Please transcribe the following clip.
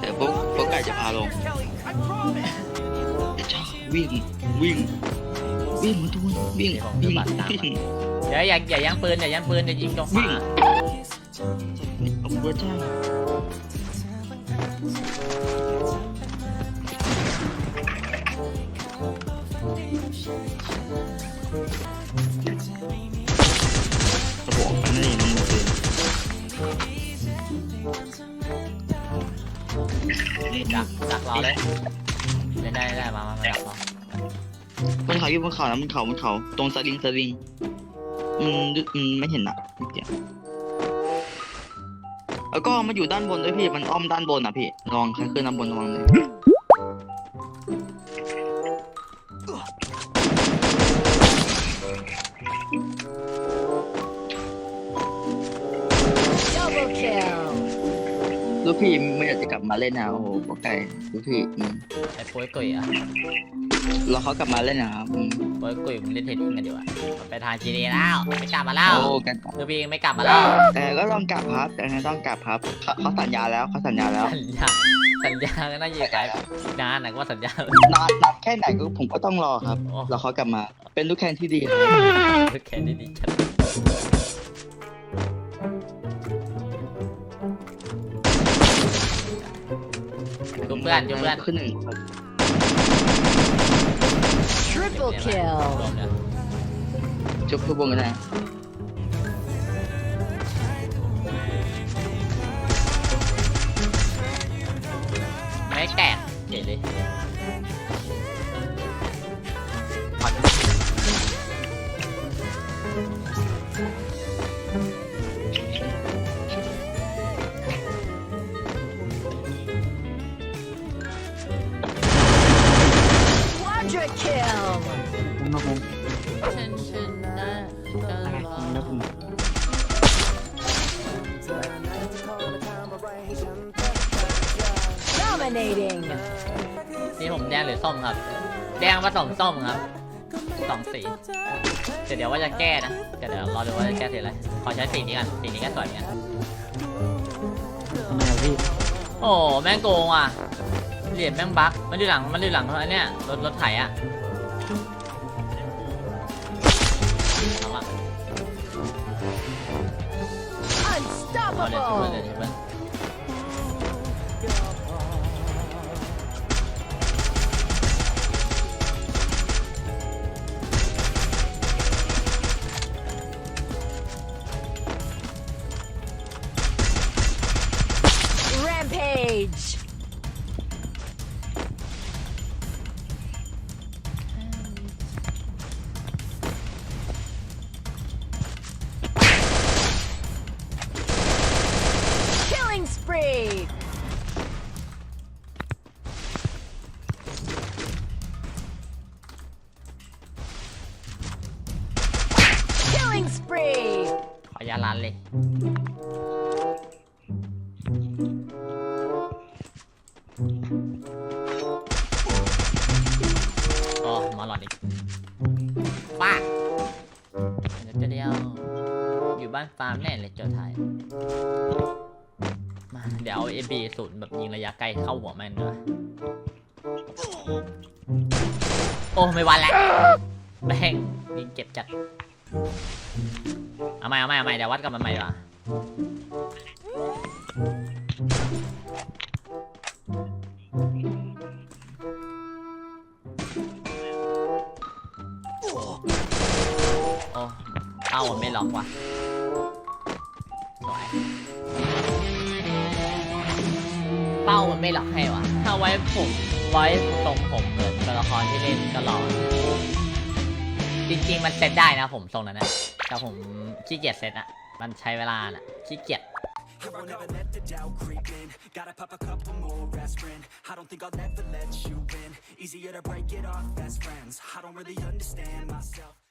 แต่พวกพวกไก่จะพาลงจ้าวิ่งวิ่งวิ่งมาทุกคนวิ่งวิ่งวิ่งเดี๋ยวอย่าอย่ายั้งปืนอย่ายั้งปืนจะยิงตรงขวิ่วางเอาหัว ดักดักรอเลยได้ได้ได้มามามาดักรอบนเขาอยู่บนเขานะบนเขาบนเขา ตรงสลิงสลิงอืมอืมไม่เห็นอะนิดเดียวแล้วก็มาอยู่ด้านบนด้วยพี่มันอ้อมด้านบนอะพี่ระวังใครขึ้นด้านบนระวังเลย ลูกพี่ไม่อยากจะกลับมาเล่นนะโอ้โหบอกไก่ลูกพี่อืมไอ้ปุ้ยกุยอะรอเขากลับมาเล่นนะครับอืมปุ้ยกุยมึงเล่นเทนนิสกันดีกว่าไปทางจีดีแล้วไม่กลับมาแล้วโอ้กันคือพี่ไม่กลับมาแล้วแต่ก็ต้องกลับครับแต่ก็ต้องกลับครับเขาเขาสัญญาแล้วเขาสัญญาแล้วสัญญาสัญญาก็น่าจะอยู่ไกลนานนะก็ว่าสัญญานานนานแค่ไหนก็ผมก็ต้องรอครับโอ้รอเขากลับมา เป็นลูกแคนที่ดีครับ แค่นี้ดีจัด เพื่อนจุบเพื่อนขึ้นหนึ่ง Triple kill. รวมเลยจุบทุกวงกันนะไม่แตก Dominating. นี่ผมแดงหรือส้มครับ แดงผสมส้มครับสองสีแต่เดี๋ยวว่าจะแก้นะแต่เดี๋ยวรอดูว่าจะแก้สีอะไรขอใช้สีนี้กันสีนี้ก็สวยเหมือนกันทำไมอะพี่ โอ้แม่งโกงอะเหรียญแม่งบั๊กมันอยู่หลังมันอยู่หลังอันเนี้ยรถรถไถอะ เอาเลยช่ ยาล้านเลยโอ้หมาหลอดอีกป้าเดี๋ยวเดียว อยู่บ้านฟาร์มแน่เลยเจ้าไทยมาเดี๋ยวเอาเอบีศูนย์แบบยิงระยะไกลเข้าหัวแม่งด้วยโอ้ ไม่วันแล้วแม่งยิงเจ็บจัด เอาใหม่เอาใหม่เอาใหม่เดี๋ยววัดกันมันใหม่ดีกว่าโอ้เป้ามันไม่ล็อกว่ะสวยเป้ามันไม่ล็อกให้ว่ะถ้าไว้ผมไว้ตรงผมเหมือนตัวละครที่เล่นก็หล่อ จริงๆมันเซตได้นะผมทรงนั้นนะแต่ผมขี้เกียจเซตอะมันใช้เวลาน่ะขี้เกียจ I won't ever let the doubt creep in Gotta pop a couple more aspirin I don't think I'll ever let you in Easier to break it off best friends I don't really understand myself